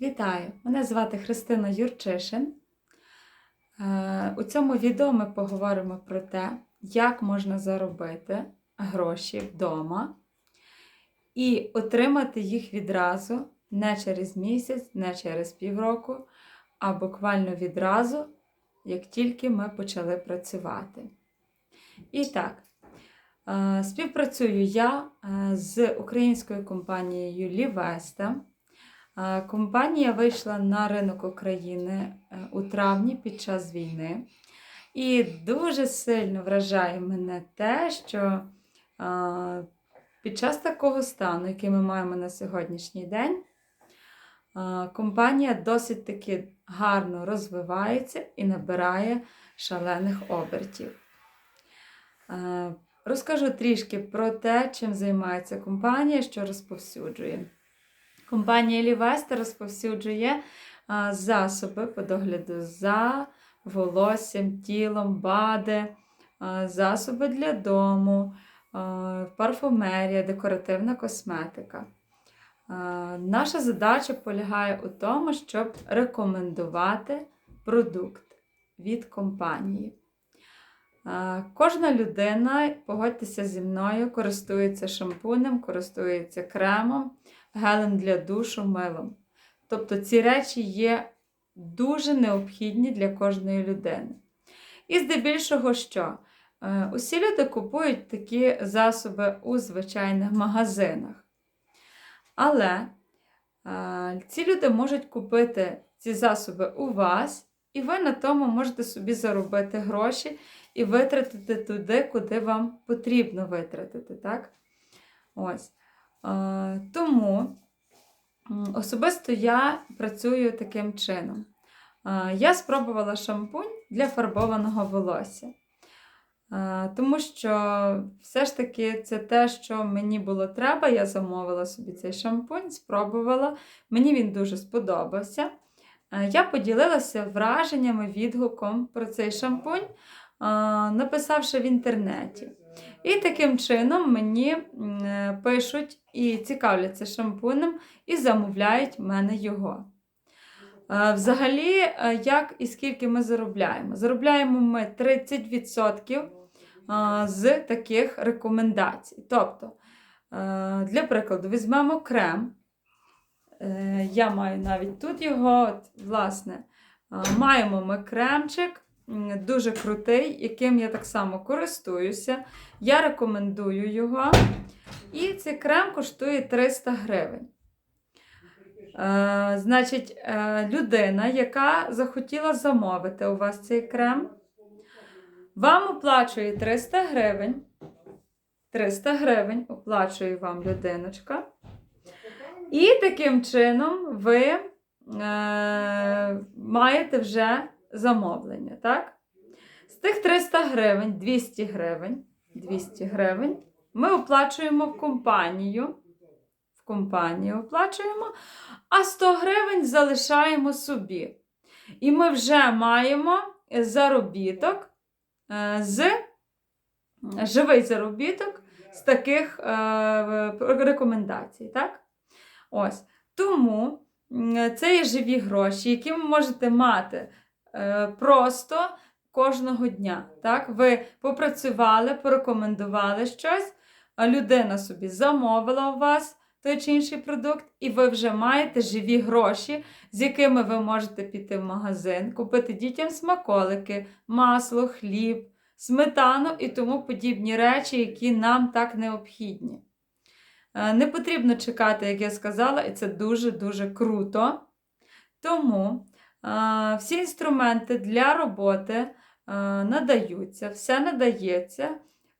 Вітаю! Мене звати Христина Юрчишин. Е, У цьому відео ми поговоримо про те, як можна заробити гроші вдома і отримати їх відразу не через місяць, не через півроку, а буквально відразу, як тільки ми почали працювати. І так, е, співпрацюю я е, з українською компанією Лівеста. Компанія вийшла на ринок України е, у травні під час війни. І дуже сильно вражає мене те, що під час такого стану, який ми маємо на сьогоднішній день, компанія досить таки гарно розвивається і набирає шалених обертів. Розкажу трішки про те, чим займається компанія, що розповсюджує. Компанія Лівеста розповсюджує засоби по догляду за волоссям, тілом, бади, засоби для дому, парфумерія, декоративна косметика. Наша задача полягає у тому, щоб рекомендувати продукт від компанії. Кожна людина, погодьтеся зі мною, користується шампунем, користується кремом гелем для душу, милом. Тобто ці речі є дуже необхідні для кожної людини. І здебільшого, що? Е, Усі люди купують такі засоби у звичайних магазинах. Але е, ці люди можуть купити ці засоби у вас, і ви на тому можете собі заробити гроші і витратити туди, куди вам потрібно витратити. Так? Ось. Е, Тому особисто я працюю таким чином. Е, Я спробувала шампунь для фарбованого волосся. Е, Тому що все ж таки це те, що мені було треба. Я замовила собі цей шампунь, спробувала. Мені він дуже сподобався. Я поділилася враженнями, відгуком про цей шампунь, написавши в інтернеті. І таким чином мені е, пишуть і цікавляться шампунем, і замовляють в мене його. Е, Взагалі, е, як і скільки ми заробляємо? Заробляємо ми 30% е, з таких рекомендацій. Тобто, для прикладу, візьмемо крем. Я маю навіть тут його, от, власне, маємо ми кремчик дуже крутий, яким я так само користуюся. Я рекомендую його. І цей крем коштує 300 гривень. Е, значить, е, людина, яка захотіла замовити у вас цей крем, вам оплачує 300 гривень. 300 гривень оплачує вам людиночка. І таким чином ви е, маєте вже замовлення, так? З тих 300 гривень, 200 гривень, 200 гривень ми оплачуємо в компанію. В компанію оплачуємо, а 100 гривень залишаємо собі. І ми вже маємо заробіток е, з живий заробіток з таких е, рекомендацій. Так? Ось. Тому це є живі гроші, які ви можете мати просто кожного дня. Так? Ви попрацювали, порекомендували щось, а людина собі замовила у вас той чи інший продукт, і ви вже маєте живі гроші, з якими ви можете піти в магазин, купити дітям смаколики, масло, хліб, сметану і тому подібні речі, які нам так необхідні. Е, Не потрібно чекати, як я сказала, і це дуже-дуже круто. Тому е, всі інструменти для роботи е, надаються, все надається.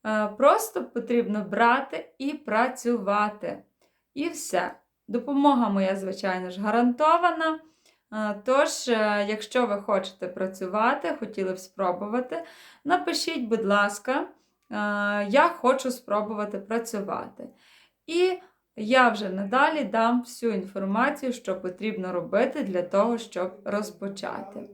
Е, Просто потрібно брати і працювати. І все. Допомога моя, звичайно ж, гарантована. Е, Тож, якщо ви хочете працювати, хотіли б спробувати, напишіть, будь ласка, я хочу спробувати працювати. І я вже надалі дам всю інформацію, що потрібно робити для того, щоб розпочати.